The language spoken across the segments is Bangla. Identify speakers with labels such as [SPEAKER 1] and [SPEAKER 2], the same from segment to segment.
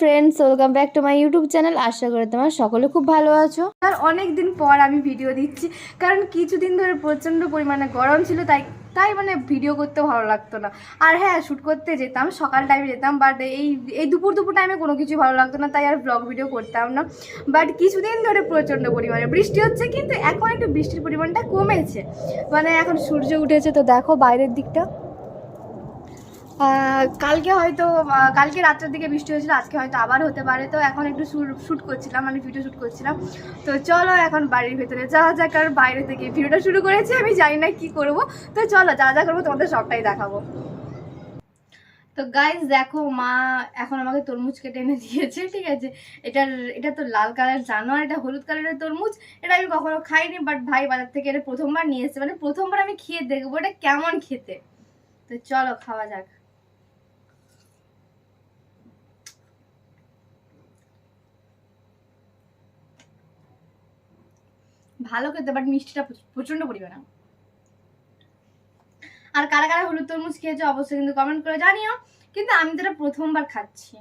[SPEAKER 1] Friends welcome back to my YouTube channel আশা করি তোমার সকলে খুব ভালো আছো।
[SPEAKER 2] আর অনেক দিন পর আমি ভিডিও দিচ্ছি, কারণ কিছুদিন ধরে প্রচণ্ড পরিমাণে গরম ছিল, তাই তাই মানে ভিডিও করতে ভালো লাগতো না। আর হ্যাঁ শ্যুট করতে যেতাম, সকাল টাইমে যেতাম বাট এই এই দুপুর দুপুর টাইমে কোনো কিছু ভালো লাগতো না, তাই আর ব্লগ ভিডিও করতাম না। বাট কিছুদিন ধরে প্রচণ্ড পরিমাণে বৃষ্টি হচ্ছে, কিন্তু এখন একটু বৃষ্টির পরিমাণটা কমেছে। মানে এখন সূর্য উঠেছে, তো দেখো বাইরের দিকটা। কালকে হয়তো কালকে রাত্রের দিকে বৃষ্টি হয়েছিল, আজকে হয়তো আবার হতে পারে। তো এখন একটু শ্যুট করছিলাম মানে ভিডিও শ্যুট করছিলাম। তো চলো এখন বাড়ির ভেতরে যাওয়া যাক, কারণ বাইরে থেকে ভিডিওটা শুরু করেছি, আমি জানি না কি করব। তো চলো যা যা করব তোমাদের সবটাই দেখাবো। তো গাইজ দেখো, মা এখন আমাকে তরমুজ কেটে এনে দিয়েছে, ঠিক আছে? এটার, এটা তো লাল কালার জানো আর এটা হলুদ কালারের তরমুজ। এটা আমি কখনো খাইনি বাট ভাই বাজার থেকে এটা প্রথমবার নিয়ে এসেছে। মানে প্রথমবার আমি খেয়ে দেখব এটা কেমন খেতে। তো চলো, খাওয়া যাক। ভালো খেতে বাট মিষ্টিটা প্রচ- প্রচণ্ড পরিমাণে। আর কারা কারা হলুদ তরমুজ খেয়েছে অবশ্যই কিন্তু কমেন্ট করে জানিও। কিন্তু আমি তো এটা প্রথমবার খাচ্ছি।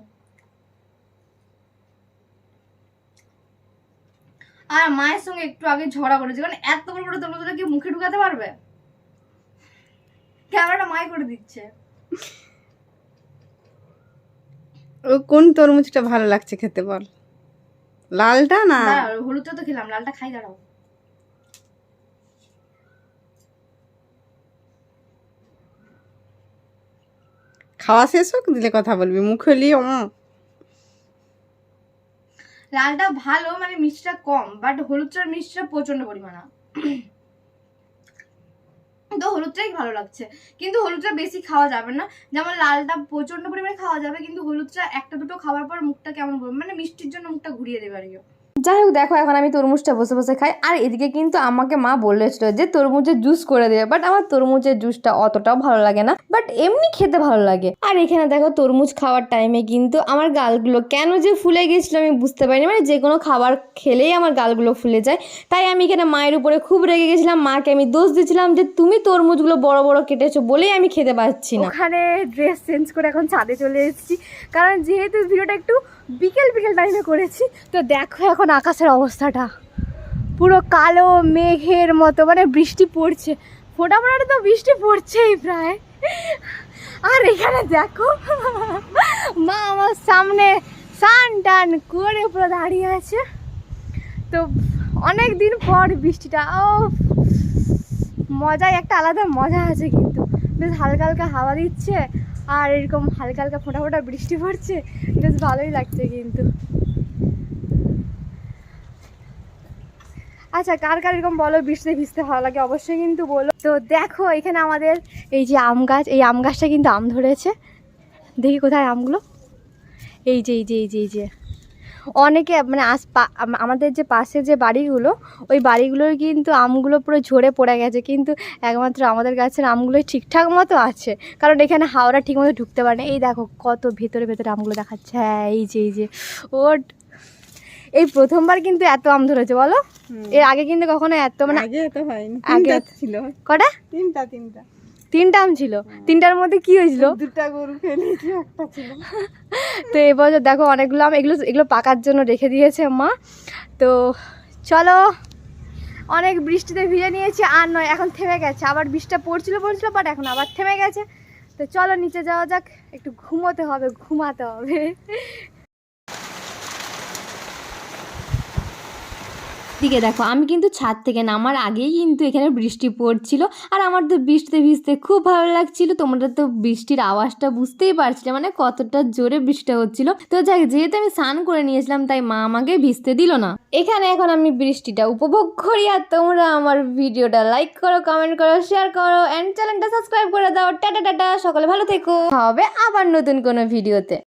[SPEAKER 2] আর মায়ের সঙ্গে একটু আগে ঝগড়া করেছে কারণ এত বড় বড় তরমুজটা কি মুখে ঢুকাতে পারবে? ক্যামেরাটা মাই করে দিচ্ছে।
[SPEAKER 3] ও কোন তরমুজটা ভালো লাগছে খেতে বল? লালটা না?
[SPEAKER 2] হলুদটা তো খেলাম লালটা খাই দাঁড়াও।
[SPEAKER 3] খাওয়া শেষ হোক, দিলে কথা বলবি। মুখ হলি
[SPEAKER 2] লালটা ভালো মানে মিষ্টিটা কম বাট হলুদটার মিষ্টিটা প্রচণ্ড পরিমাণে। তো হলুদটাই ভালো লাগছে। কিন্তু হলুদটা বেশি খাওয়া যাবে না। যেমন লালটা প্রচণ্ড পরিমাণে খাওয়া যাবে, কিন্তু হলুদটা একটা দুটো খাওয়ার পর মুখটা কেমন মানে মিষ্টির জন্য মুখটা ঘুরিয়ে দেবে আর কি।
[SPEAKER 1] যাই হোক, দেখো এখন আমি তরমুজটা বসে বসে খাই। আর এদিকে কিন্তু আমাকে মা বলেছিল যে তরমুজের জুস করে দেবে বাট আমার তরমুজের জুসটা অতটাও ভালো লাগে না বাট এমনি খেতে ভালো লাগে। আর এখানে দেখো তরমুজ খাওয়ার টাইমে কিন্তু আমার গালগুলো কেন যে ফুলে গেছিল আমি বুঝতে পারিনি। মানে যে কোনো খাবার খেলেই আমার গালগুলো ফুলে যায়। তাই আমি এখানে মায়ের উপরে খুব রেগে গেছিলাম। মাকে আমি দোষ দিয়েছিলাম যে তুমি তরমুজগুলো বড় বড় কেটেছো বলেই আমি খেতে পাচ্ছি না।
[SPEAKER 2] ওখানে ড্রেস চেঞ্জ করে এখন ছাদে চলে এসেছি। কারণ যেহেতু ভিডিওটা একটু বিকেল বিকেল টাইমে করেছি, তো দেখো এখন আকাশের অবস্থাটা। পুরো কালো মেঘের মতো মানে বৃষ্টি পড়ছে। ফোটা ফোটাটা তো বৃষ্টি পড়ছেই প্রায়। আর এখানে দেখো, মা আমার সামনে সান টান করে পুরো দাঁড়িয়ে আছে। তো অনেক দিন পর বৃষ্টিটা, ও মজায় একটা আলাদা মজা আছে কিন্তু। বেশ হালকা হালকা হাওয়া দিচ্ছে, আর এরকম হালকা হালকা ফোটা ফোটা বৃষ্টি পড়ছে, বেশ ভালোই লাগছে কিন্তু। আচ্ছা কার কার এরকম বলো বৃষ্টিতে ভিজতে ভালো লাগে? অবশ্যই কিন্তু বলো। তো দেখো, এখানে আমাদের এই যে আম গাছ, এই আম গাছটা কিন্তু আম ধরেছে। দেখি কোথায় আমগুলো। এই যে এই যে এই যে এই যে। অনেকে মানে আস আমাদের যে পাশে যে বাড়িগুলো, ওই বাড়িগুলোর কিন্তু আমগুলো পুরো ঝরে পড়ে গেছে। কিন্তু একমাত্র আমাদের গাছের আমগুলোই ঠিকঠাক মতো আছে। কারণ এখানে হাওড়া ঠিক মতো ঢুকতে পারে না। এই দেখো, কত ভেতরে ভেতরে আমগুলো দেখাচ্ছে। হ্যাঁ এই যে এই যে। ওর এই প্রথমবার কিন্তু এত আম ধরেছে বলো? এর আগে কিন্তু কখনো এত মানে
[SPEAKER 3] আগে তো হয়নি।
[SPEAKER 2] আগে-
[SPEAKER 3] ছিল।
[SPEAKER 2] কটা?
[SPEAKER 3] তিনটা তিনটা।
[SPEAKER 2] তিনটা আম ছিল। তিনটার মধ্যে কি হয়েছিল?
[SPEAKER 3] দুটা গরু ফেলেছি একটা ছিল।
[SPEAKER 2] তো এবছর দেখো অনেকগুলো আম এগুলো এগুলো পাকার জন্য রেখে দিয়েছে মা তো চলো অনেক বৃষ্টিতে ভিজে নিয়েছি আর নয় এখন থেমে গেছে। আবার বৃষ্টিটা পড়ছিল পড়ছিল বাট এখন আবার থেমে গেছে। তো চলো নিচে যাওয়া যাক। একটু ঘুমোতে হবে ঘুমাতে হবে।
[SPEAKER 1] দিকে দেখো, আমি কিন্তু ছাদ থেকে নামার আগেই কিন্তু এখানে বৃষ্টি পড়ছিল। আর আমার তো বৃষ্টিতে ভিজতে খুব ভালো লাগছিল। তোমরা তো বৃষ্টির আওয়াজটা বুঝতেই পারছিলে মানে কতটা জোরে বৃষ্টিটা হচ্ছিল। তো যাই যেহেতু আমি স্নান করে নিয়েছিলাম, তাই মা আমাকে ভিজতে দিল না। এখানে এখন আমি বৃষ্টিটা উপভোগ করি, আর তোমরা আমার ভিডিওটা লাইক করো কমেন্ট করো শেয়ার করো অ্যান্ড চ্যানেলটা সাবস্ক্রাইব করে দাও। টাটা টাটা, সকলে ভালো থেকো। হবে আবার নতুন কোনো ভিডিওতে।